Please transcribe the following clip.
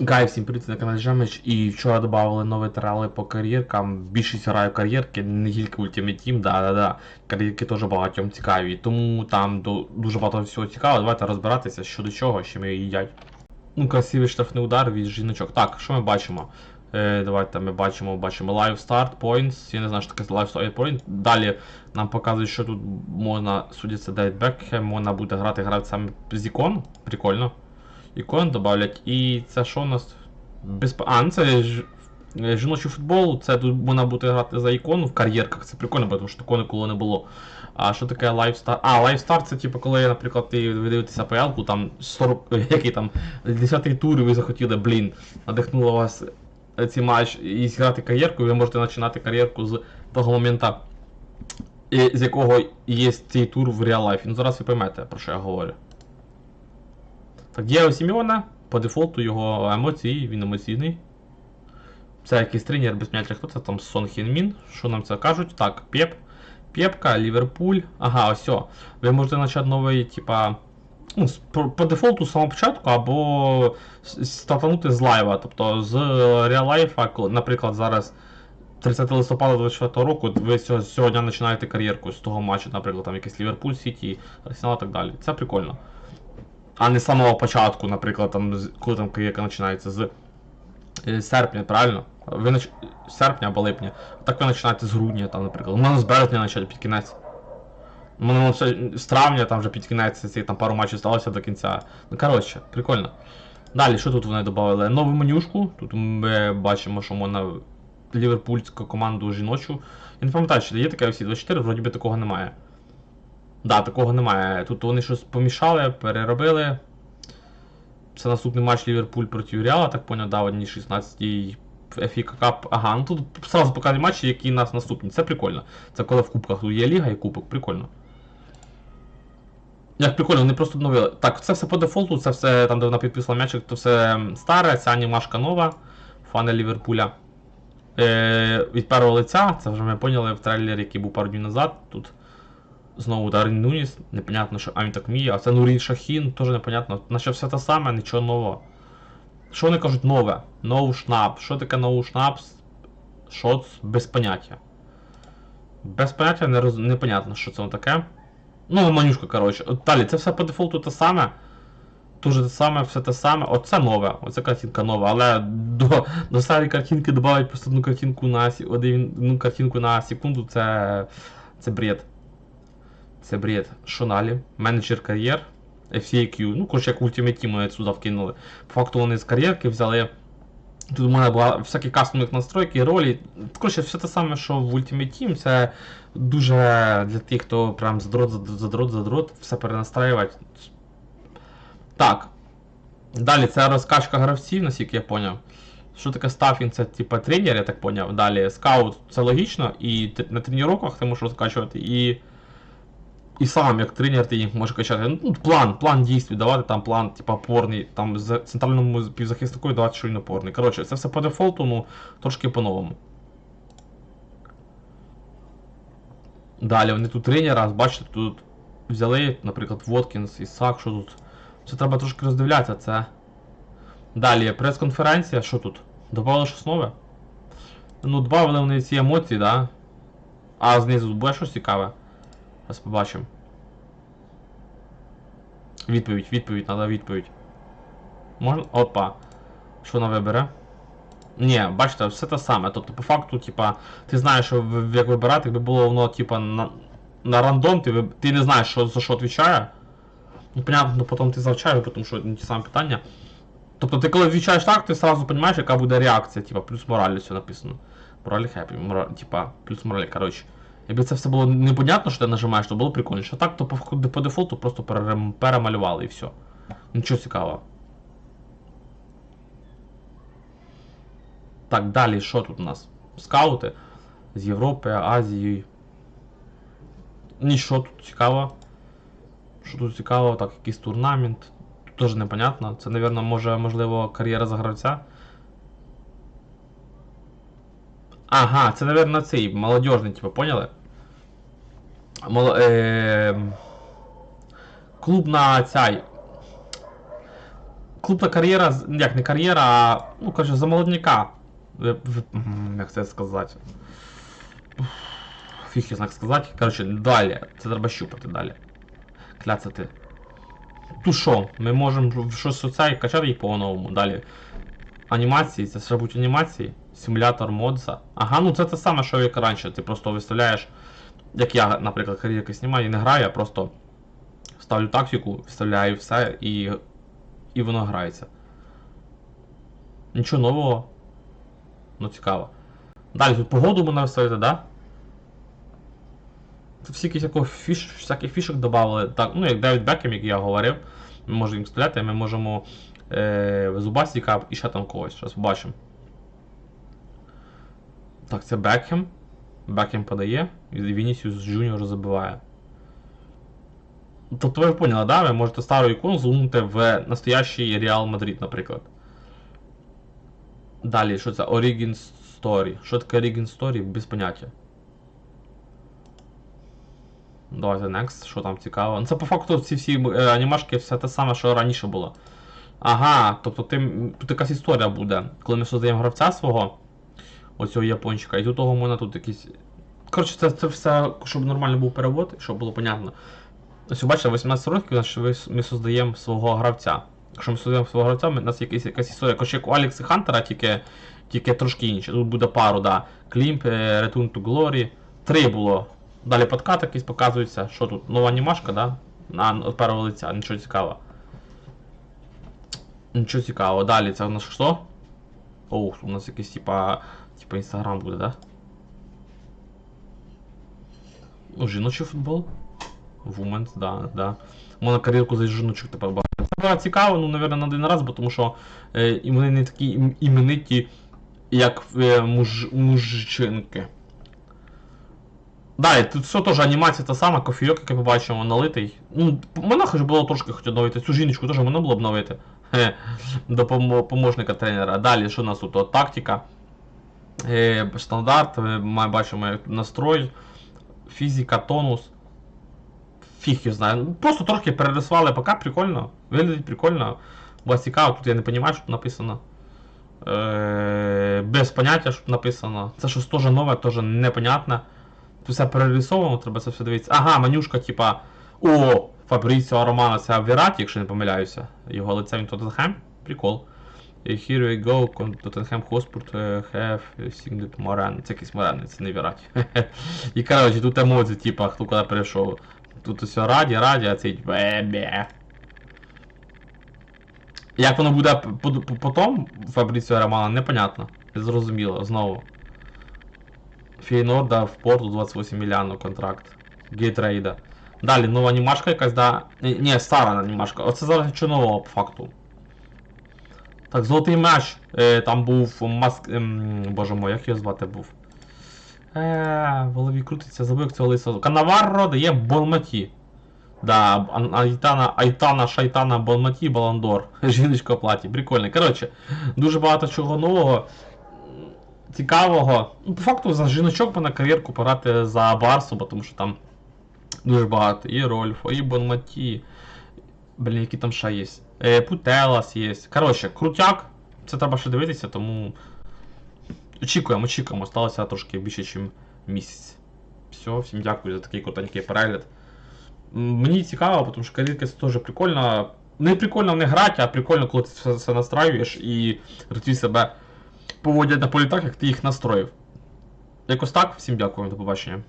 Гай, всім привіт, на каналі Жемич. І вчора додали нові трали по кар'єркам. Більшість граю кар'єрки, не тільки Ultimate Team, да-да-да. Кар'єрки теж багатьом цікаві. Тому там дуже багато всього цікавого. Давайте розбиратися, що до чого, що ми їдять. Ну, красивий штрафний удар від жіночок. Так, що ми бачимо? Е, давайте ми бачимо, бачимо Live Start Points. Я не знаю, що таке Live Start Point. Далі нам показують, що тут можна, судиться Дейт Бекхем, можна буде грати гравцями з ікон. Прикольно. Ікон добавлять. І це що у нас? Без... А, ну це ж... е, жіночий футбол, це тут можна буде грати за ікону в кар'єрках, це прикольно, тому що такого ніколи не було. А що таке лайфстар? А, лайфстар це типу, коли, наприклад, ти ви дивитеся ПЛ-ку, там 40, який там 10-й тур, і ви захотіли, блін, надихнуло вас е, цей матч і зіграти кар'єрку, ви можете починати кар'єрку з того моменту, з якого є цей тур в реал лайфі. Ну зараз ви поймете, про що я говорю. Так, Дієго Сімеона, по дефолту його емоції, він емоційний. Це якийсь тренер без поняття, хто це там Сон Хін Мін. Що нам це кажуть? Так, Пеп. Пепка, Ліверпуль. Ага, ось. Ви можете почати новий, типа. Ну, по, дефолту з самого початку, або стартанути з лайва. Тобто з реал лайфа, наприклад, зараз 30 листопада 24 року, ви сьогодні починаєте кар'єрку з того матчу, наприклад, там якийсь Ліверпуль, Сіті, Арсенал і так далі. Це прикольно. А не з самого початку, наприклад, там, коли там кар'єрка починається з е, серпня, правильно? Ви нач... серпня або липня. Так ви починаєте з грудня, там, наприклад. Можна з березня почати під кінець. Можна ще з травня там вже під кінець ці там пару матчів сталося до кінця. Ну коротше, прикольно. Далі, що тут вони додали? Нову менюшку. Тут ми бачимо, що можна ліверпульську команду жіночу. Я не пам'ятаю, чи є таке всі 24, вроді би такого немає. Да, такого немає. Тут вони щось помішали, переробили. Це наступний матч Ліверпуль проти Реала, так поняв, да, в одній 16-й FA Cup. Ага, ну тут сразу показують матчі, які у нас наступні. Це прикольно. Це коли в кубках тут є ліга і кубок, прикольно. Як прикольно, вони просто обновили. Так, це все по дефолту, це все там, де вона підписала м'ячик, то все старе, ця анімашка нова, фани Ліверпуля. Е, від першого лиця, це вже ми поняли в трейлері, який був пару днів назад. Тут знову Дарин Нуніс, непонятно, що а він так вміє, а це Нурін Шахін, теж непонятно. Наче все те саме, нічого нового. Що вони кажуть нове? Ноу шнап. Що таке ноу шнап? Шоц без поняття. Без поняття не роз... непонятно, що це воно таке. Ну, манюшка, коротше. Далі, це все по дефолту те саме. Дуже те саме, все те саме. Оце нове, оце картинка нова, але до, до старої картинки додають просто одну картинку на одну картинку на секунду, це. це бред. Це бред. Що далі? Менеджер кар'єр. FCAQ. Ну, коротше, як Ultimate Team вони сюди вкинули. По факту вони з кар'єрки взяли. Тут у мене була всякі кастомних настройки, ролі. Коротше, все те саме, що в Ultimate Team. Це дуже для тих, хто прям задрот, задрот, задрот, все перенастраювати. Так. Далі це розкачка гравців, наскільки я поняв. Що таке стафінг? Це типа тренер, я так поняв. Далі скаут це логічно, і на тренуваннях ти можеш розкачувати, і. І сам, як тренер, ти їх можеш качати. Ну, план, план дійстві, давати там план, типа опорний, там з центральному півзахиснику давати що він опорний. Коротше, це все по дефолту, ну трошки по-новому. Далі вони тут тренера, бачите, тут взяли, наприклад, Воткінс, Ісак, що тут. Це треба трошки роздивлятися, це. Далі, прес-конференція, що тут? Добавили щось нове? Ну, добавили вони ці емоції, да? А знизу буде щось цікаве. Зараз побачимо. Відповідь, відповідь, треба відповідь. Можна. Опа. Що вона вибере? Ні, бачите, все те саме. Тобто, по факту, типа, ти знаєш, що як вибирати, якби було воно, типа, на, на рандом, ти, ти не знаєш, що за що відповідає. Ну, понятно, ну, потім ти завчаєш, тому що ті самі питання. Тобто ти коли відвічаєш так, ти одразу розумієш, яка буде реакція, типа, плюс мораль все написано. Мораль хеппі, мораль, типа, плюс мораль, коротше. Якби це все було непонятно, що ти нажимаєш, то було прикольніше. А так, то по, по дефолту просто перемалювали і все. Нічого цікавого. Так, далі, що тут у нас? Скаути з Європи, Азії. Нічого тут цікаво. Що тут цікаво, так, якийсь турнамент. Тут теж непонятно. Це, напевно, може, можливо, кар'єра за гравця. Ага, це, напевно, цей молодіжний, типу, поняли? Мол, е, клуб на цей. клубна кар'єра, як не кар'єра, а ну коротше, за молодняка. Як це сказати? Фіг знак сказати. Коротше, далі. Це треба щупати далі. Кляцати. Тут що? Ми можемо щось оце качати їх по-новому. Далі. Анімації, це ще будуть анімації. Симулятор модса. Ага, ну це те саме, що як раніше. Ти просто виставляєш. Як я, наприклад, кар'єрки знімаю і не граю, я просто ставлю тактику, вставляю все і. і воно грається. Нічого нового. Ну цікаво. Далі тут погоду можна виставити, да? Тут всі якісь фіш, всяких фішок додали. Так, ну як Девід Бекем, як я говорив, ми можемо їм стріляти, ми можемо е, Зубастіка і ще там когось. Зараз побачимо. Так, це Бекхем. Бекхем подає, і Вінісіус Джуніор забиває. Тобто ви поняли, да? Ви можете стару ікону зумнути в настоящий Реал Мадрид, наприклад. Далі, що це? Origin Story. Що таке Origin Story? Без поняття. Давайте next, що там цікаво. Ну це по факту ці всі е, анімашки все те саме, що раніше було. Ага, тобто ти, тут якась історія буде. Коли ми создаємо гравця свого, оцього япончика, і до того можна тут якісь. Коротше, це, це все, щоб нормально був перевод, щоб було понятно. Ось ви бачите, 18 років ми создаємо свого гравця. Якщо ми создаємо свого гравця, у нас якась, якась історія. Коротше, як у Алекса Хантера, тільки, тільки трошки інше. Тут буде пару, да. Клімп, е, Return to Glory. Три було. Далі подкат якийсь показується. Що тут? Нова анімашка, да? На першого лиця, нічого цікавого. Нічого цікавого. Далі це у нас що? Оу, у нас якийсь типа. Типа інстаграм буде, да? Ну, жіночий футбол. Women's, да, да. Можна кар'єрку за жіночок тепер багато. Це цікаво, ну, навірно, на один раз, бо тому що е, вони не такі ім- імениті, як е, муж, мужчинки. Далі, тут все теж анімація та сама, кофійок, який побачимо, налитий. Ну, мене хоч було трошки хоч обновити. Цю жіночку теж можна було обновити. До помо- помощника тренера. Далі, що у нас тут? От, тактика. Е, стандарт, е, ми бачимо настрой, фізика, тонус. Фіг я знаю. Ну, Просто трохи перерисували ПК, прикольно. Виглядить прикольно. Бо цікаво, тут я не розумію, що тут написано. Е, без поняття, що тут написано. Це щось теж нове, теж непонятне. Тут все перерисовано, треба це все дивитися. Ага, менюшка, типа. О, Фабріціо Романо, це Вераті, якщо не помиляюся. Його лице він Тоттенхем. Прикол. Here we go, Tottenham Hotspur е, have Signet Moran. Це якийсь Морен, це не Вераті. І коротше, тут емодзі, типа, хто куди перейшов. Тут все раді, раді, а цей бе-бе. Як воно буде потім, Фабріціо Романо, непонятно. Зрозуміло, знову. Фейнорда в порту 28 мільйонів контракт. Гейтрейда. Далі нова анімашка якась, да. Ні, стара анімашка. Оце зараз нічого нового по факту. Так, золотий меч. Е, там був маск. Ем, боже мой, як його звати був? Е, в голові крутиться, забув як цього лисого. Канаварро дає Болматі. Да, Айтана, Айтана, Шайтана, Болматі, Баландор. Жіночка платі. Прикольно. Коротше, дуже багато чого нового. Цікавого. Ну, по факту за жіночок на кар'єрку пограти за Барсу, бо тому що там дуже багато. І Рольфо, і Бонматі. Блін, які там ще є. Е, Путелас є. Коротше, крутяк. Це треба ще дивитися, тому. Очікуємо, очікуємо. Сталося трошки більше, ніж місяць. Все, всім дякую за такий крутенький перегляд. Мені цікаво, тому що кар'єрка це теж прикольно. Не прикольно не грати, а прикольно, коли ти все, все настраюєш і гравці себе поводять на полі так, як ти їх настроїв. Якось так, всім дякую, до побачення.